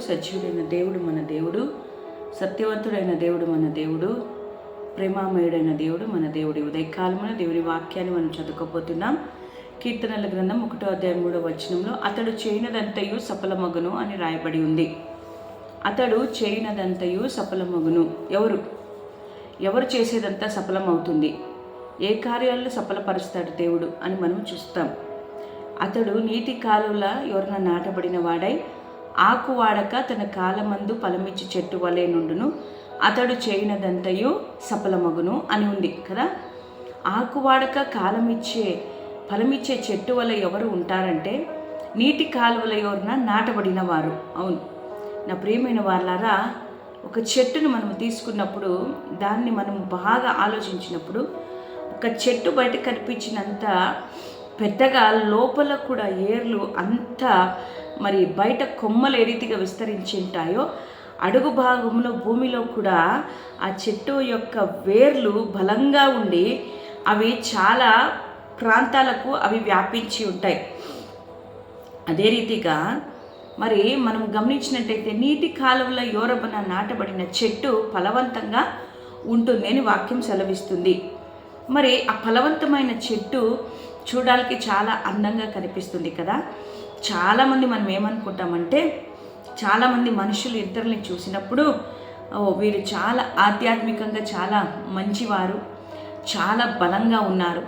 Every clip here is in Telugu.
సజీవుడైన దేవుడు మన దేవుడు సత్యవంతుడైన దేవుడు మన దేవుడు ప్రేమామయుడైన దేవుడు మన దేవుడి ఉదయకాలమున దేవుడి వాక్యాన్ని మనం చదువుకోబోతున్నాం. కీర్తనల గ్రంథం ఒకటో అధ్యాయం మూడో వచనంలో అతడు చేయనదంతయు సఫలమగును అని రాయబడి ఉంది. అతడు చేయనదంతయు సఫలమగును ఎవరు? ఎవరు చేసేదంతా సఫలమవుతుంది? ఏ కార్యాలను సఫలపరుస్తాడు దేవుడు అని మనం చూస్తాం. అతడు నీటి కాలువల ఎవరిన నాటబడిన వాడై ఆకు వాడక తన కాలమందు ఫలమిచ్చి చెట్టు వలె నుండును. అతడు చేయనదంతయు సఫలమగును అని ఉంది కదా. ఆకు వాడక కాలమిచ్చే ఫలమిచ్చే చెట్టు వల్ల ఎవరు ఉంటారంటే నీటి కాలువల ఎవరిన నాటబడిన వారు అవును. నా ప్రియమైన వాళ్ళారా ఒక చెట్టును మనం తీసుకున్నప్పుడు దాన్ని మనం బాగా ఆలోచించినప్పుడు ఒక చెట్టు బయట కనిపించినంత పెద్దగా లోపల కూడా ఏర్లు అంత మరి బయట కొమ్మలు ఏ రీతిగా విస్తరించి ఉంటాయో అడుగు భాగంలో భూమిలో కూడా ఆ చెట్టు యొక్క వేర్లు బలంగా ఉండి అవి చాలా ప్రాంతాలకు అవి వ్యాపించి ఉంటాయి. అదే రీతిగా మరి మనం గమనించినట్టయితే నీటి కాలువల యోరబన నాటబడిన చెట్టు ఫలవంతంగా ఉంటుంది అని వాక్యం సెలవిస్తుంది. మరి ఆ ఫలవంతమైన చెట్టు చూడడానికి చాలా అందంగా కనిపిస్తుంది కదా? చాలామంది మనం ఏమనుకుంటామంటే చాలామంది మనుషులు ఇతరుల్ని చూసినప్పుడు ఓ వీరు చాలా ఆధ్యాత్మికంగా చాలా మంచివారు చాలా బలంగా ఉన్నారు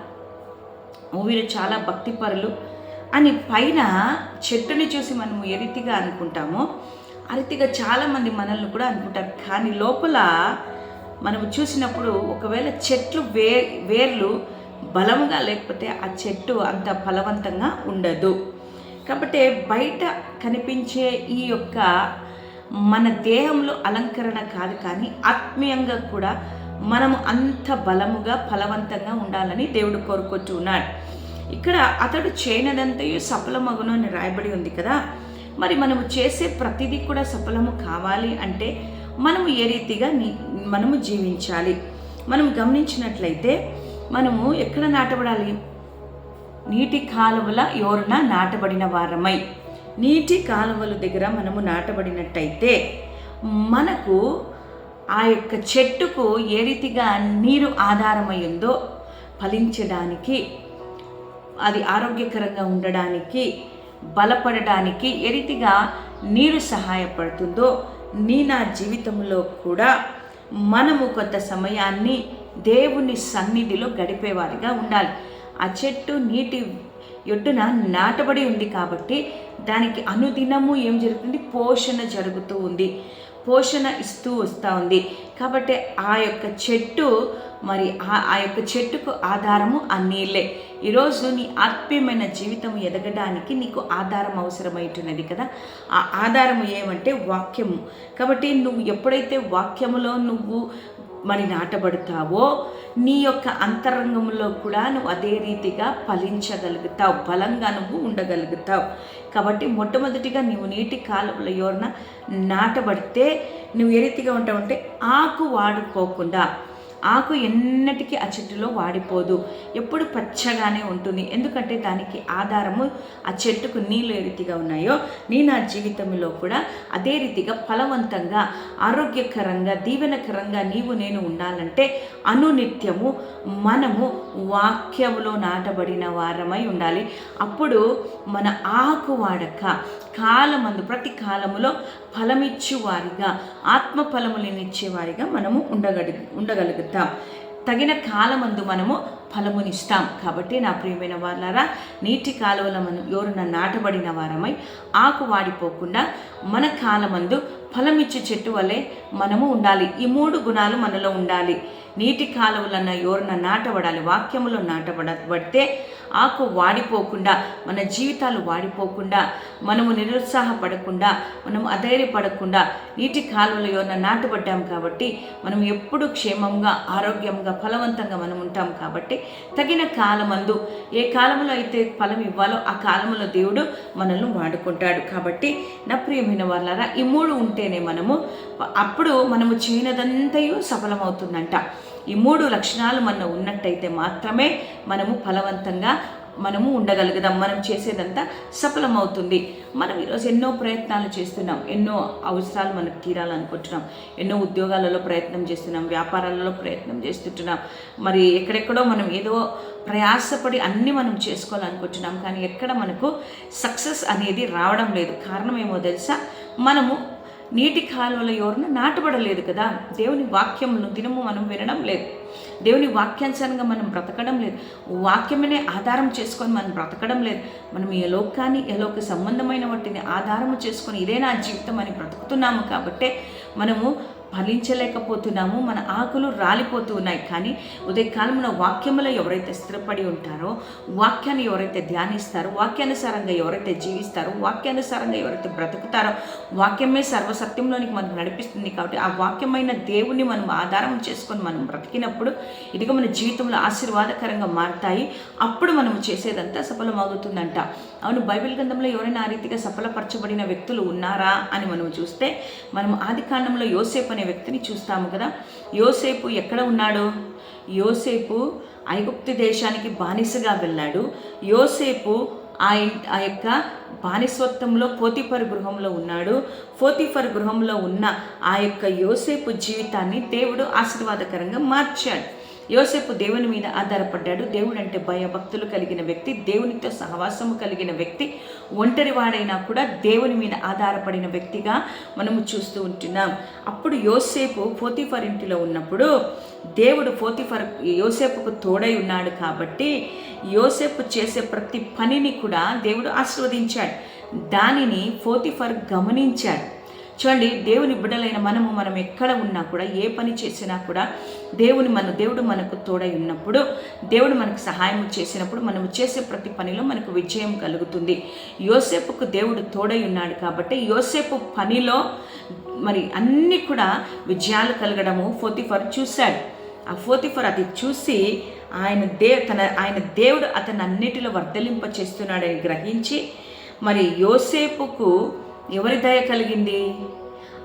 ఓ వీరు చాలా భక్తిపరులు అని పైన చెట్టుని చూసి మనం ఏ రీతిగా అనుకుంటామో ఆ రీతిగా చాలామంది మనల్ని కూడా అనుకుంటారు. కానీ లోపల మనం చూసినప్పుడు ఒకవేళ చెట్లు వే వేర్లు బలంగా లేకపోతే ఆ చెట్టు అంత ఫలవంతంగా ఉండదు. కాబట్టి బయట కనిపించే ఈ యొక్క మన దేహంలో అలంకరణ కాదు కానీ ఆత్మీయంగా కూడా మనము అంత బలముగా ఫలవంతంగా ఉండాలని దేవుడు కోరుకుంటూ ఉన్నాడు. ఇక్కడ అతడు చేయనదంతయు సఫలమగును అని రాయబడి ఉంది కదా. మరి మనము చేసే ప్రతిదీ కూడా సఫలము కావాలి అంటే మనము ఏ రీతిగా మనము జీవించాలి? మనం గమనించినట్లయితే మనము ఎక్కడ నాటబడాలి? నీటి కాలువల ఎవరున నాటబడిన వారమై. నీటి కాలువల దగ్గర మనము నాటబడినట్టయితే మనకు ఆ యొక్క చెట్టుకు ఏ రీతిగా నీరు ఆధారమైందో ఫలించడానికి అది ఆరోగ్యకరంగా ఉండడానికి బలపడడానికి ఏ రీతిగా నీరు సహాయపడుతుందో నీ నా జీవితంలో కూడా మనము కొంత సమయాన్ని దేవుని సన్నిధిలో గడిపేవారిగా ఉండాలి. ఆ చెట్టు నీటి ఒడ్డున నాటబడి ఉంది కాబట్టి దానికి అనుదినము ఏం జరుగుతుంది? పోషణ జరుగుతూ ఉంది. పోషణ ఇస్తూ వస్తూ ఉంది. కాబట్టి ఆ యొక్క చెట్టు మరి ఆ ఆ యొక్క చెట్టుకు ఆధారము ఆ నీళ్ళే. ఈరోజు నీ ఆత్మీయమైన జీవితం ఎదగడానికి నీకు ఆధారం అవసరమైతున్నది కదా. ఆ ఆధారము ఏమంటే వాక్యము. కాబట్టి నువ్వు ఎప్పుడైతే వాక్యములో నువ్వు మరి నాటబడతావో నీ యొక్క అంతరంగంలో కూడా నువ్వు అదే రీతిగా ఫలించగలుగుతావు. బలంగా నువ్వు ఉండగలుగుతావు. కాబట్టి మొట్టమొదటిగా నువ్వు నీటి కాలువల ఎవరన్నా నాటబడితే నువ్వు ఏ రీతిగా ఉంటావంటే ఆకు వాడుకోకుండా ఆకు ఎన్నటికీ ఆ చెట్టులో వాడిపోదు. ఎప్పుడు పచ్చగానే ఉంటుంది. ఎందుకంటే దానికి ఆధారము ఆ చెట్టుకు నీళ్ళు ఏ రీతిగా ఉన్నాయో నీ నా జీవితంలో కూడా అదే రీతిగా ఫలవంతంగా ఆరోగ్యకరంగా దీవెనకరంగా నీవు నేను ఉండాలంటే అనునిత్యము మనము వాక్యములో నాటబడిన వారమై ఉండాలి. అప్పుడు మన ఆకు వాడక కాలమందు ప్రతి కాలములో ఫలమిచ్చేవారిగా ఆత్మ ఫలములనిచ్చేవారిగా మనము ఉండగలి ఉండగలుగుతాం. తగిన కాలమందు మనము ఫలమునిస్తాం. కాబట్టి నా ప్రియమైన వాళ్ళారా నీటి కాలువల మనం ఎవరున్న నాటబడిన వారమై ఆకు వాడిపోకుండా మన కాలమందు ఫలమిచ్చే చెట్టు వలె మనము ఉండాలి. ఈ మూడు గుణాలు మనలో ఉండాలి. నీటి కాలువలన్న ఎవరున్న నాటబడాలి వాక్యములో నాటబడబడితే ఆకు వాడిపోకుండా మన జీవితాలు వాడిపోకుండా మనము నిరుత్సాహపడకుండా మనం అధైర్యపడకుండా నీటి కాలువలో ఎవరన్నా నాటబడ్డాం కాబట్టి మనం ఎప్పుడు క్షేమంగా ఆరోగ్యంగా ఫలవంతంగా మనం ఉంటాం కాబట్టి తగిన కాలమందు ఏ కాలంలో అయితే ఫలం ఇవ్వాలో ఆ కాలంలో దేవుడు మనల్ని వాడుకుంటాడు. కాబట్టి నా ప్రియమైన వాళ్ళారా ఈ మూడు ఉంటేనే మనము అప్పుడు మనము చేయనదంతయు సఫలమవుతుందంట. ఈ మూడు లక్షణాలు మన ఉన్నట్టయితే మాత్రమే మనము ఫలవంతంగా మనము ఉండగలుగుదాం. మనం చేసేదంతా సఫలమవుతుంది. మనం ఈరోజు ఎన్నో ప్రయత్నాలు చేస్తున్నాం. ఎన్నో అవసరాలు మనకు తీరాలనుకుంటున్నాం. ఎన్నో ఉద్యోగాలలో ప్రయత్నం చేస్తున్నాం. వ్యాపారాలలో ప్రయత్నం చేస్తుంటున్నాం. మరి ఎక్కడెక్కడో మనం ఏదో ప్రయాసపడి అన్నీ మనం చేసుకోవాలనుకుంటున్నాం. కానీ ఎక్కడ మనకు సక్సెస్ అనేది రావడం లేదు. కారణం ఏమో తెలుసా? మనము నీటి కాలువల ఎవరిన నాటబడలేదు కదా. దేవుని వాక్యమును దినము మనం వినడం లేదు. దేవుని వాక్యానుసారంగా మనం బ్రతకడం లేదు. వాక్యమనే ఆధారం చేసుకొని మనం బ్రతకడం లేదు. మనం ఏ లోకాన్ని ఏ లోక సంబంధమైన వాటిని ఆధారము చేసుకొని ఇదే నా జీవితం అని బ్రతుకుతున్నాము కాబట్టే మనము ఫలించలేకపోతున్నాము మన ఆకులు రాలిపోతూ ఉన్నాయి. కానీ ఉదయకాలంలో వాక్యములో ఎవరైతే స్థిరపడి ఉంటారో వాక్యాన్ని ఎవరైతే ధ్యానిస్తారో వాక్యానుసారంగా ఎవరైతే జీవిస్తారో వాక్యానుసారంగా ఎవరైతే బ్రతుకుతారో వాక్యమే సర్వసత్యంలోనికి మనకు నడిపిస్తుంది కాబట్టి ఆ వాక్యమైన దేవుణ్ణి మనం ఆధారం చేసుకొని మనం బ్రతికినప్పుడు ఇదిగో మన జీవితంలో ఆశీర్వాదకరంగా మారుతాయి. అప్పుడు మనం చేసేదంతా సఫలమవుతుందంట. అవును బైబిల్ గ్రంథంలో ఎవరైనా ఆ రీతిగా సఫలపరచబడిన వ్యక్తులు ఉన్నారా అని మనం చూస్తే మనం ఆది కాండంలో యోసేపు అనే వ్యక్తిని చూస్తాము కదా. యోసేపు ఎక్కడ ఉన్నాడు? యోసేపు ఐగుప్తి దేశానికి బానిసగా వెళ్ళాడు. యోసేపు ఆ ఆ యొక్క బానిసత్వంలో పోతిఫర్ గృహంలో ఉన్నాడు. పోతిఫర్ గృహంలో ఉన్న ఆ యొక్క యోసేపు జీవితాన్ని దేవుడు ఆశీర్వాదకరంగా మార్చాడు. యోసేపు దేవుని మీద ఆధారపడ్డాడు. దేవుడు అంటే భయభక్తులు కలిగిన వ్యక్తి దేవునితో సహవాసము కలిగిన వ్యక్తి ఒంటరి వాడైనా కూడా దేవుని మీద ఆధారపడిన వ్యక్తిగా మనము చూస్తూ ఉంటున్నాం. అప్పుడు యోసేపు పోతిఫర్ ఇంటిలో ఉన్నప్పుడు దేవుడు పోతిఫర్ యోసేపుకు తోడై ఉన్నాడు కాబట్టి యోసేపు చేసే ప్రతి పనిని కూడా దేవుడు ఆస్వాదించాడు. దానిని పోతిఫర్ గమనించాడు. చూడండి దేవుని బిడ్డలైన మనము మనం ఎక్కడ ఉన్నా కూడా ఏ పని చేసినా కూడా దేవుని మన దేవుడు మనకు తోడై ఉన్నప్పుడు దేవుడు మనకు సహాయం చేసినప్పుడు మనము చేసే ప్రతి పనిలో మనకు విజయం కలుగుతుంది. యోసేపుకు దేవుడు తోడై ఉన్నాడు కాబట్టి యోసేపు పనిలో మరి అన్నీ కూడా విజయాలు కలగడము ఫోతిఫర్ చూశాడు. ఆ ఫోతిఫర్ అది చూసి ఆయన దే తన ఆయన దేవుడు అతను అన్నిటిలో వర్ధలింప చేస్తున్నాడని గ్రహించి మరి యోసేపుకు ఎవరి దయ కలిగింది?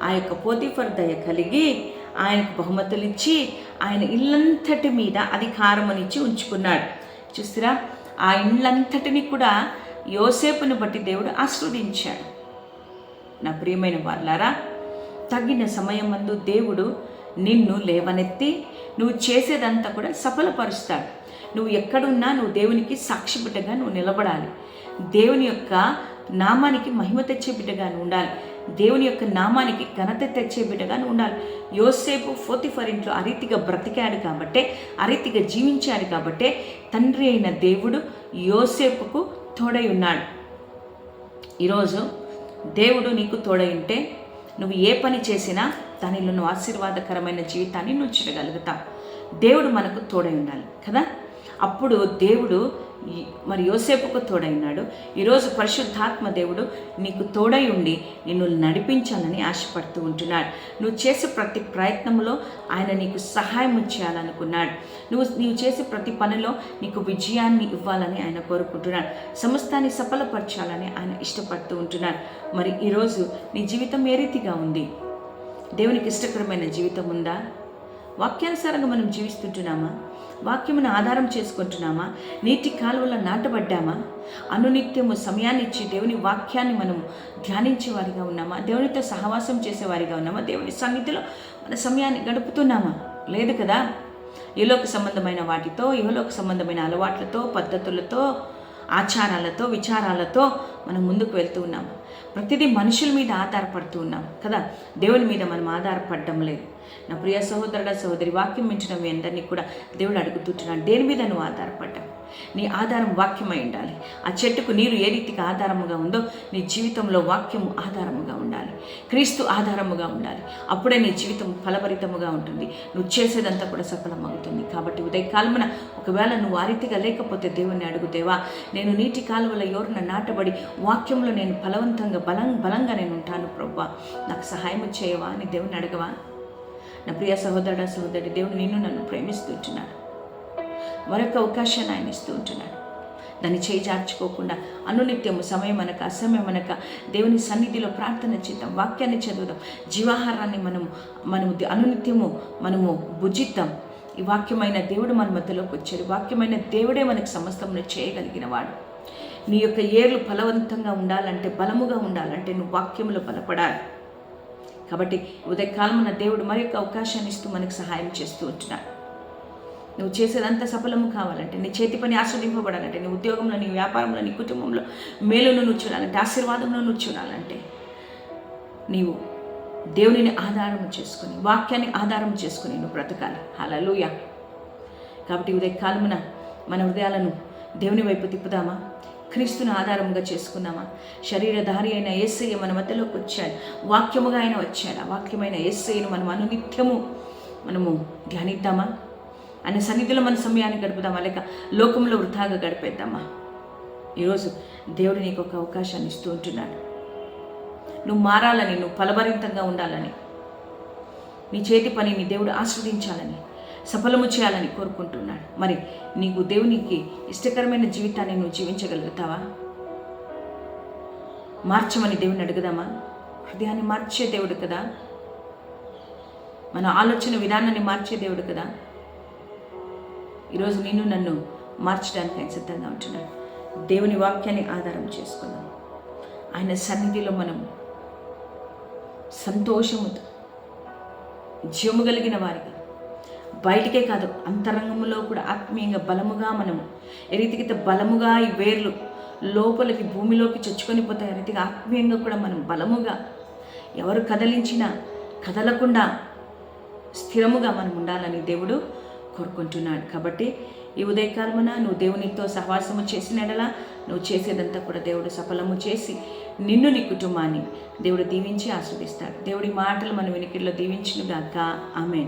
ఆ యొక్క పోతిఫర్ దయ కలిగి ఆయనకు బహుమతులు ఇచ్చి ఆయన ఇల్లంతటి మీద అధికారమునిచ్చి ఉంచుకున్నాడు. చూసిరా? ఆ ఇళ్ళంతటిని కూడా యోసేపుని బట్టి దేవుడు ఆస్వాదించాడు. నా ప్రియమైన వాళ్ళారా తగిన సమయం ముందు దేవుడు నిన్ను లేవనెత్తి నువ్వు చేసేదంతా కూడా సఫలపరుస్తాడు. నువ్వు ఎక్కడున్నా నువ్వు దేవునికి సాక్షి బిడ్డగా నువ్వు నిలబడాలి. దేవుని యొక్క నామానికి మహిమ తెచ్చే బిడ్డగా ఉండాలి. దేవుని యొక్క నామానికి ఘనత తెచ్చే బిడ్డగా ఉండాలి. యోసేపు ఫోతిఫర్ ఇంట్లో అరీతిగా బ్రతికాడు కాబట్టే అరీతిగా జీవించాడు కాబట్టే తండ్రి అయిన దేవుడు యోసేపుకు తోడై ఉన్నాడు. ఈరోజు దేవుడు నీకు తోడై ఉంటే నువ్వు ఏ పని చేసినా దానిలో నువ్వు ఆశీర్వాదకరమైన జీవితాన్ని నువ్వు చూడగలుగుతావు దేవుడు మనకు తోడై ఉండాలి కదా? అప్పుడు దేవుడు మరి యోసేపుకు తోడైనాడు. ఈరోజు పరిశుద్ధాత్మ దేవుడు నీకు తోడై ఉండి నిన్ను నడిపించాలని ఆశపడుతూ ఉంటున్నాడు. నువ్వు చేసే ప్రతి ప్రయత్నంలో ఆయన నీకు సహాయం చేయాలనుకున్నాడు. నువ్వు నీవు చేసే ప్రతి పనిలో నీకు విజయాన్ని ఇవ్వాలని ఆయన కోరుకుంటున్నాడు. సమస్తాన్ని సఫలపరచాలని ఆయన ఇష్టపడుతూ ఉంటున్నాడు. మరి ఈరోజు నీ జీవితం ఏ రీతిగా ఉంది? దేవునికి ఇష్టకరమైన జీవితం ఉందా? వాక్యానుసారంగా మనం జీవిస్తుంటున్నామా? వాక్యమును ఆధారం చేసుకుంటున్నామా? నీటి కాలువలో నాటబడ్డామా? అనునిత్యము సమయాన్ని ఇచ్చి దేవుని వాక్యాన్ని మనం ధ్యానించే వారిగా ఉన్నామా? దేవునితో సహవాసం చేసేవారిగా ఉన్నామా? దేవుని సన్నిధిలో మన సమయాన్ని గడుపుతున్నామా? లేదు కదా? ఈలోక సంబంధమైన వాటితో ఇహలోక సంబంధమైన అలవాట్లతో పద్ధతులతో ఆచారాలతో విచారాలతో మనం ముందుకు వెళ్తూ ఉన్నాం ప్రతిదీ మనుషుల మీద ఆధారపడుతూ ఉన్నాం కదా? దేవుని మీద మనం ఆధారపడడం లేదు. నా ప్రియ సహోదరుడ సహోదరి వాక్యం మించిన మీ అందరినీ కూడా దేవుడు అడుగుతున్నాడు దేని మీద నువ్వు ఆధారపడ్డావు? నీ ఆధారం వాక్యమై ఉండాలి. ఆ చెట్టుకు నీరు ఏ రీతికి ఆధారముగా ఉందో నీ జీవితంలో వాక్యము ఆధారముగా ఉండాలి. క్రీస్తు ఆధారముగా ఉండాలి. అప్పుడే నీ జీవితం ఫలభరితముగా ఉంటుంది. నువ్వు చేసేదంతా కూడా సఫలమవుతుంది. కాబట్టి ఉదయకాలమున ఒకవేళ నువ్వు ఆ రీతిగా లేకపోతే దేవుణ్ణి అడుగుదేవా నేను నీటి కాలువల ఎవరిన నాటబడి వాక్యంలో నేను ఫలవంతంగా బలం బలంగా నేను ఉంటాను ప్రభు నాకు సహాయం చేయవా? అని దేవుని అడగవా? నా ప్రియ సహోదరుడ సహోదరి దేవుడు నిన్ను నన్ను ప్రేమిస్తూ ఉంటున్నాడు మరొక అవకాశాన్ని ఆయన ఇస్తూ ఉంటున్నాడు దాన్ని చేజార్చుకోకుండా అనునిత్యము సమయం అనక అసమయం అనక దేవుని సన్నిధిలో ప్రార్థన చేద్దాం వాక్యాన్ని చదువుదాం. జీవాహారాన్ని మనము మనము అనునిత్యము మనము భుజిద్దాం. ఈ వాక్యమైన దేవుడు మన మధ్యలోకి వచ్చాడు. వాక్యమైన దేవుడే మనకు సమస్తమును చేయగలిగిన వాడు. నీ యొక్క ఏర్లు ఫలవంతంగా ఉండాలంటే బలముగా ఉండాలంటే నువ్వు వాక్యంలో బలపడాలి. కాబట్టి ఉదయకాలమున దేవుడు మరి యొక్క అవకాశాన్ని ఇస్తూ మనకు సహాయం చేస్తూ ఉంటున్నాడు. నువ్వు చేసేదంతా సఫలము కావాలంటే నీ చేతి పని ఆస్వాదింపబడాలంటే నీ ఉద్యోగంలో నీ వ్యాపారంలో నీ కుటుంబంలో మేలును నువ్వు చూడాలంటే ఆశీర్వాదంలో నువ్వు చూడాలంటే నీవు దేవునిని ఆధారం చేసుకుని వాక్యాన్ని ఆధారం చేసుకుని నువ్వు బ్రతకాలి. హలలుయ కాబట్టి ఉదయకాలమున మన హృదయాలను దేవుని వైపు తిప్పుదామా? క్రీస్తును ఆధారముగా చేసుకున్నామా? శరీరధారి అయిన ఏసయ్య మన మధ్యలోకి వచ్చాడు. వాక్యముగా ఆయన వచ్చాడు. ఆ వాక్యమైన ఏసయ్యను మనం అనునిత్యము మనము ధ్యానిద్దామా? ఆయన సన్నిధిలో మన సమయాన్ని గడుపుదామా? లేక లోకంలో వృధాగా గడిపేద్దామా? ఈరోజు దేవుడు నీకు ఒక అవకాశాన్ని ఇస్తూ ఉంటున్నాడు. నువ్వు మారాలని నువ్వు ఫలభరితంగా ఉండాలని నీ చేతి పనిని దేవుడు ఆస్వాదించాలని సఫలము చేయాలని కోరుకుంటున్నాడు. మరి నీకు దేవునికి ఇష్టకరమైన జీవితాన్ని నువ్వు జీవించగలుగుతావా? మార్చమని దేవుని అడుగుదామా? హృదయాన్ని మార్చే దేవుడు కదా? మన ఆలోచన విధానాన్ని మార్చే దేవుడు కదా? ఈరోజు నేను నన్ను మార్చడానికి ఆయన సిద్ధంగా ఉంటున్నాను దేవుని వాక్యాన్ని ఆధారం చేసుకుందాం. ఆయన సన్నిధిలో మనం సంతోషముతో జీవము కలిగిన వారిగా బయటికే కాదు అంతరంగంలో కూడా ఆత్మీయంగా బలముగా మనము ఏ బలముగా ఈ వేర్లు లోపలికి భూమిలోకి చొచ్చుకొని పోతాయి. రీతిగా ఆత్మీయంగా కూడా మనం బలముగా ఎవరు కదలించినా కదలకుండా స్థిరముగా మనం ఉండాలని దేవుడు కోరుకుంటున్నాడు. కాబట్టి ఈ ఉదయకాలమున నువ్వు దేవునితో సహవాసము చేసినడలా నువ్వు చేసేదంతా కూడా దేవుడు సఫలము చేసి నిన్ను నీ కుటుంబాన్ని దేవుడు దీవించి ఆస్వాదిస్తాడు. దేవుడి మాటలు మన వెనుకల్లో దీవించునుగాక. ఆమె